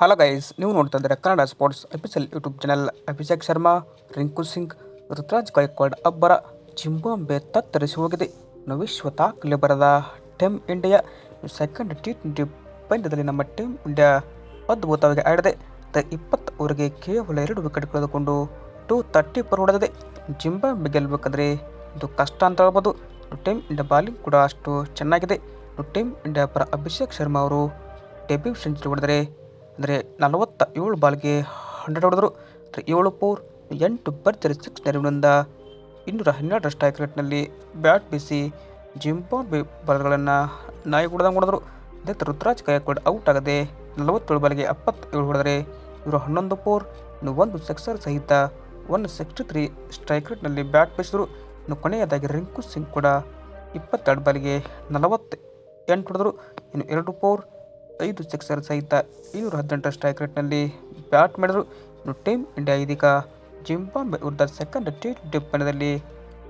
Hello guys ನೀವು ನೋಡ್ತಾ ಇದ್ದರೆ Kannada sports official YouTube channel Abhishek Sharma, Rinku Singh Ruturaj Gaikwad ಅಬ್ಬರ Zimbabwe ತತ್ತರಿಸಿ ಹೋಗಿದೆ. ವಿಶ್ವ ದಾಖಲೆ ಬರದ team India second T twenty ಪಂದ್ಯದಲ್ಲಿ ನಮ್ಮ ಟೀಮ್ ಇಂಡಿಯಾ ಅದ್ಭುತವಾಗಿ ಆಡಿದೆ. ದ ಇಪ್ಪತ್ತು ಕೇವಲ ಎರಡು ವಿಕೆಟ್ ಕಳೆದುಕೊಂಡು ಟೂ ತರ್ಟಿ ಪರ್ ಹೊಡೆದಿದೆ. ಜಿಂಬಾಂಬೆ ಗೆಲ್ಲಬೇಕಾದ್ರೆ ಇದು ಕಷ್ಟ ಅಂತ ಹೇಳ್ಬೋದು. ಟೀಮ್ ಇಂಡಿಯಾ ಬಾಲಿಂಗ್ ಕೂಡ ಅಷ್ಟು ಚೆನ್ನಾಗಿದೆ. ಟೀಮ್ ಇಂಡಿಯಾ ಪರ ಅಭಿಷೇಕ್ ಶರ್ಮಾ ಅವರು ಡೆಬ್ಯೂ ಸೆಂಚುರಿ ಹೊಡೆದರೆ ಅಂದರೆ ನಲವತ್ತ ಏಳು ಬಾಲ್ಗೆ ಹಂಡ್ರೆಡ್ ಹೊಡೆದರು. ಅಂದರೆ ಏಳು ಪೋರ್ ಎಂಟು ಭರ್ಜರಿ ಸಿಕ್ಸ್ ನೆರವಿನಿಂದ ಇನ್ನೂರ ಹನ್ನೆರಡು ಸ್ಟ್ರೈಕ್ ರೇಟ್ನಲ್ಲಿ ಬ್ಯಾಟ್ ಬೀಸಿ ಜಿಂಬಾಬ್ವೆ ಬಾಲ್ಗಳನ್ನು ನಾಯಿ ಹೊಡೆದಂಗೆ ಹೊಡೆದರು. ಅದೇ ರುದ್ರಾಜ್ ಗಾಯಕ್ವಾಡ್ ಔಟ್ ಆಗದೆ ನಲವತ್ತೇಳು ಬಾಲ್ಗೆ ಎಪ್ಪತ್ತೇಳು ಹೊಡೆದರೆ ಇವರು ಹನ್ನೊಂದು ಪೋರ್ ಇನ್ನು ಒಂದು ಸಿಕ್ಸರ್ ಸಹಿತ ಒನ್ ಸಿಕ್ಸ್ಟಿ ತ್ರೀ ಸ್ಟ್ರೈಕ್ ರೇಟ್ನಲ್ಲಿ ಬ್ಯಾಟ್ ಬೀಸಿದರು. ಇನ್ನು ಕೊನೆಯದಾಗಿ ರಿಂಕು ಸಿಂಗ್ ಕೂಡ ಇಪ್ಪತ್ತೆರಡು ಬಾಲಿಗೆ ನಲವತ್ತು ಎಂಟು ಹೊಡೆದರು. ಇನ್ನು ಎರಡು ಫೋರ್ ಐದು ಸಿಕ್ಸರ್ ಸಹಿತ ಇನ್ನೂರ ಹದಿನೆಂಟರ ಸ್ಟ್ರೈಕ್ ರೇಟ್ನಲ್ಲಿ ಬ್ಯಾಟ್ ಮಾಡಿದರು. ಇನ್ನು ಟೀಮ್ ಇಂಡಿಯಾ ಇದೀಗ ಜಿಂಬಾಂಬೆ ವಿರುದ್ಧ ಸೆಕೆಂಡ್ ಟಿ ಟ್ವೆಂಟಿ ಪಂದ್ಯದಲ್ಲಿ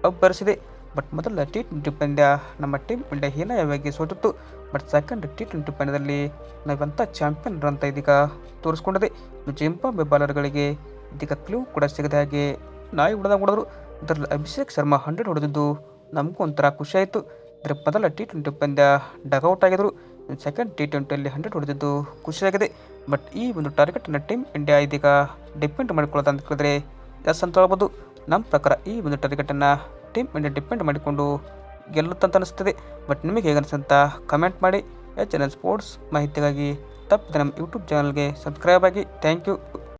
ಅಬ್ಬರಿಸಿದೆ. ಬಟ್ ಮೊದಲ ಟಿ ಟ್ವೆಂಟಿ ಪಂದ್ಯ ನಮ್ಮ ಟೀಮ್ ಇಂಡಿಯಾ ಹೀನಾಯವಾಗಿ ಸೋತಿತ್ತು. ಬಟ್ ಸೆಕೆಂಡ್ ಟಿ ಟ್ವೆಂಟಿ ಪಂದ್ಯದಲ್ಲಿ ನಾವೆಂಥ ಚಾಂಪಿಯನ್ ಅಂತ ಇದೀಗ ತೋರಿಸ್ಕೊಂಡಿದೆ. ಇನ್ನು ಜಿಂಬಾಂಬೆ ಬಾಲರ್ಗಳಿಗೆ ಇದೀಗ ಕ್ಲೂ ಕೂಡ ಸಿಗದ ಹಾಗೆ ನಾಯಿ ಹೊಡೆದಾಗ ಹೊಡೆದ್ರು ಇದರಲ್ಲಿ ಅಭಿಷೇಕ್ ಶರ್ಮಾ ಹಂಡ್ರೆಡ್ ಹೊಡೆದಿದ್ದು ನಮಗೂ ಒಂಥರ ಖುಷಿಯಾಯಿತು ಇದರ ಮೊದಲ ಟಿ ಟ್ವೆಂಟಿ ಪಂದ್ಯ ಡಗೌಟ್ ಆಗಿದ್ರು. ಸೆಕೆಂಡ್ ಟಿ ಟ್ವೆಂಟಿಯಲ್ಲಿ ಹಂಡ್ರೆಡ್ ಹೊಡೆದಿದ್ದು ಖುಷಿಯಾಗಿದೆ. ಬಟ್ ಈ ಒಂದು ಟಾರ್ಗೆಟನ್ನು ಟೀಮ್ ಇಂಡಿಯಾ ಇದೀಗ ಡಿಪೆಂಡ್ ಮಾಡಿಕೊಳ್ಳೋದು ಅಂತ ಕೇಳಿದ್ರೆ ಎಸ್ ಅಂತ ಹೇಳ್ಬೋದು. ನಮ್ಮ ಪ್ರಕಾರ ಈ ಒಂದು ಟಾರ್ಗೆಟನ್ನು ಟೀಮ್ ಇಂಡಿಯಾ ಡಿಪೆಂಡ್ ಮಾಡಿಕೊಂಡು ಗೆಲ್ಲುತ್ತಂತ ಅನಿಸ್ತದೆ. ಬಟ್ ನಿಮಗೆ ಹೇಗೆ ಅನಿಸ್ತಂತ ಕಮೆಂಟ್ ಮಾಡಿ. ಹೆಚ್ಚಿನ ಸ್ಪೋರ್ಟ್ಸ್ ಮಾಹಿತಿಗಾಗಿ ತಪ್ಪದೆ ನಮ್ಮ ಯೂಟ್ಯೂಬ್ ಚಾನಲ್ಗೆ ಸಬ್ಸ್ಕ್ರೈಬ್ ಆಗಿ. Thank you